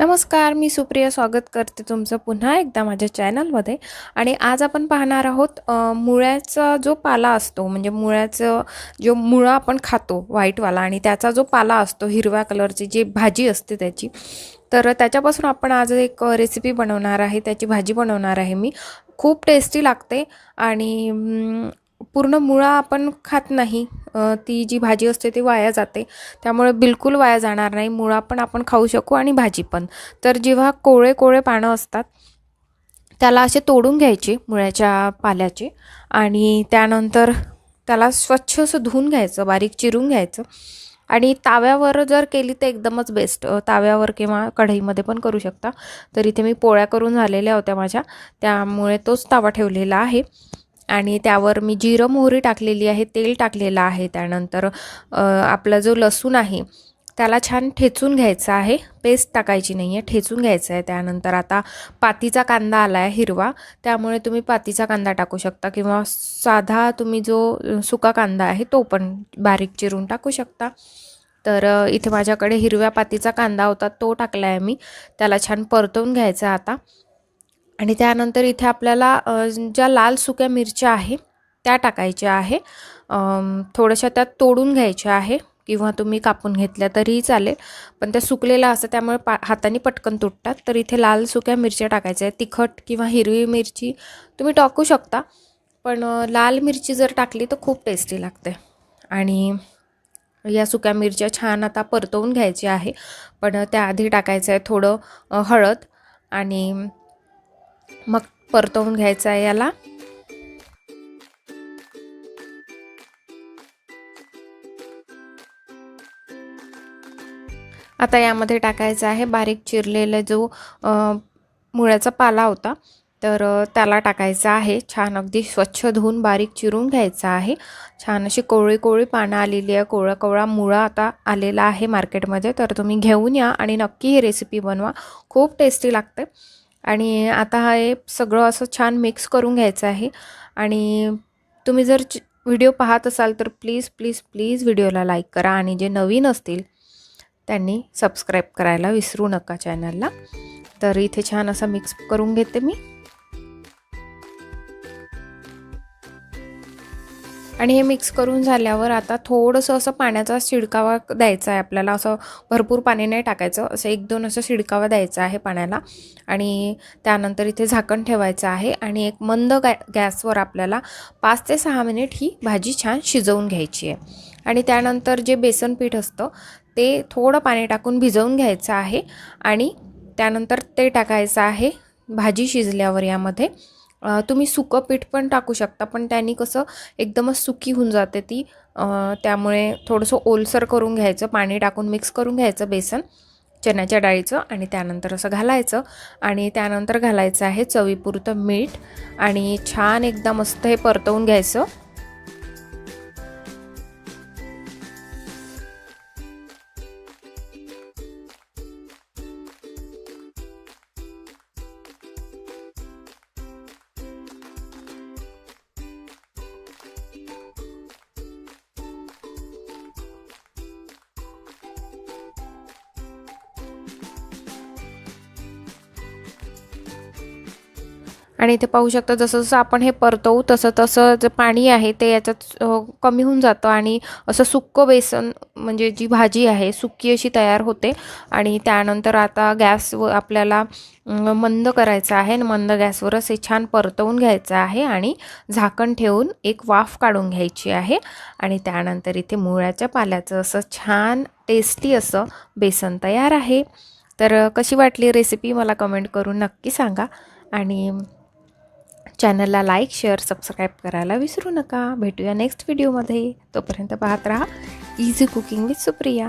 नमस्कार मी सुप्रिया स्वागत करते तुमचं पुन्हा एकदा माझ्या चॅनलमध्ये. आणि आज आपण पाहणार आहोत मुळ्याचा जो पाला असतो म्हणजे मुळ्याचं जो मुळा आपण खातो व्हाईटवाला आणि त्याचा जो पाला असतो हिरव्या कलरची जी भाजी असते त्याची तर त्याच्यापासून आपण आज एक रेसिपी बनवणार आहे त्याची भाजी बनवणार आहे मी. खूप टेस्टी लागते आणि पूर्ण मुळा आपण खात नाही. ती जी भाजी असते ती वाया जाते. त्यामुळे बिलकुल वाया जाणार नाही. मुळा पण आपण खाऊ शकू आणि भाजी पण. तर जेव्हा कोळे कोळे पानं असतात त्याला असे तोडून घ्यायचे मुळ्याच्या पाल्याचे आणि त्यानंतर त्याला स्वच्छ असं धुवून घ्यायचं बारीक चिरून घ्यायचं. आणि ताव्यावर जर केली तर एकदमच बेस्ट ताव्यावर किंवा कढईमध्ये पण करू शकता. तर इथे मी पोळ्या करून झालेल्या होत्या माझ्या. त्यामुळे तोच तावा ठेवलेला आहे. आणि त्यावर मी जिरं मोहरी टाकलेली आहे तेल टाकलेलं आहे. त्यानंतर आपला जो लसूण आहे त्याला छान ठेचून घ्यायचा आहे. पेस्ट टाकायची नाही आहे ठेचून घ्यायचं आहे. त्यानंतर आता पातीचा कांदा आला आहे हिरवा. त्यामुळे तुम्ही पातीचा कांदा टाकू शकता किंवा साधा तुम्ही जो सुका कांदा आहे तो पण बारीक चिरून टाकू शकता. तर इथे माझ्याकडे हिरव्या पातीचा कांदा होता तो टाकला आहे मी. त्याला छान परतवून घ्यायचा आता. आणि त्यानंतर इथे आपल्याला ज्या लाल सुक्या मिरच्या आहे त्या टाकायच्या आहे. थोड्याशा त्यात तोडून घ्यायच्या आहे किंवा तुम्ही कापून घेतल्या तरीही चालेल. पण त्या सुकलेल्या असं त्यामुळे पा हाताने पटकन तुटतात. तर इथे लाल सुक्या मिरच्या टाकायच्या आहेत. तिखट किंवा हिरवी मिरची तुम्ही टाकू शकता. पण लाल मिरची जर टाकली तर खूप टेस्टी लागते. आणि या सुक्या मिरच्या छान आता परतवून घ्यायची आहे. पण त्याआधी टाकायचं आहे थोडं हळद आणि मग परतवून घ्यायचं आहे याला. आता यामध्ये टाकायचा आहे बारीक चिरलेला जो मुळ्याचा पाला होता तर त्याला टाकायचा आहे. छान अगदी स्वच्छ धुवून बारीक चिरून घ्यायचा आहे. छान अशी कोवळी कोवळी पानं आलेली आहे. कोवळा कोवळा मुळा आता आलेला आहे मार्केटमध्ये. तर तुम्ही घेऊन या आणि नक्की ही रेसिपी बनवा. खूप टेस्टी लागते. आणि आता हा हे सगळं असं छान मिक्स करून घ्यायचं आहे. आणि तुम्ही जर व्हिडिओ पाहत असाल तर प्लीज प्लीज प्लीज व्हिडिओला लाईक करा आणि जे नवीन असतील त्यांनी सबस्क्राईब करायला विसरू नका चॅनलला तर इथे छान असं मिक्स करून घेते मी. आणि हे मिक्स करून झाल्यावर आता थोडंसं असं पाण्याचा शिडकावा द्यायचा आहे आपल्याला. असं भरपूर पाणी नाही टाकायचं. असं एक दोन असं शिडकावा द्यायचा आहे पाण्याला. आणि त्यानंतर इथे झाकण ठेवायचं आहे आणि एक मंद गॅ गॅसवर आपल्याला पाच ते सहा मिनिट ही भाजी छान शिजवून घ्यायची आहे. आणि त्यानंतर जे बेसन पीठ असतं ते थोडं पाणी टाकून भिजवून घ्यायचं आहे. आणि त्यानंतर ते टाकायचं आहे भाजी शिजल्यावर यामध्ये. तुम्ही सुकं पीठ पण टाकू शकता पण त्यांनी कसं एकदमच सुकी होऊन जाते ती. त्यामुळे थोडंसं ओलसर करून घ्यायचं पाणी टाकून मिक्स करून घ्यायचं बेसन चण्याच्या डाळीचं आणि त्यानंतर असं घालायचं. आणि त्यानंतर घालायचं आहे चवीपुरतं मीठ आणि छान एकदा मस्त हे परतवून घ्यायचं. आणि इथे पाहू शकता जसं जसं आपण हे परतवू तसं तसं जे पाणी आहे ते याच्यात कमी होऊन जातं आणि असं सुक्कं बेसन म्हणजे जी भाजी आहे सुक्की अशी तयार होते आणि त्यानंतर आता गॅस व आपल्याला मंद करायचं आहे आणि मंद गॅसवरच हे छान परतवून घ्यायचं आहे आणि झाकण ठेवून एक वाफ काढून घ्यायची आहे आणि त्यानंतर इथे मुळ्याच्या पाल्याचं असं छान टेस्टी असं बेसन तयार आहे. तर कशी वाटली रेसिपी मला कमेंट करून नक्की सांगा आणि चॅनलला लाईक शेअर सबस्क्राईब करायला विसरू नका. भेटूया नेक्स्ट व्हिडिओमध्ये. तोपर्यंत पाहत राहा. Easy cooking with Supriya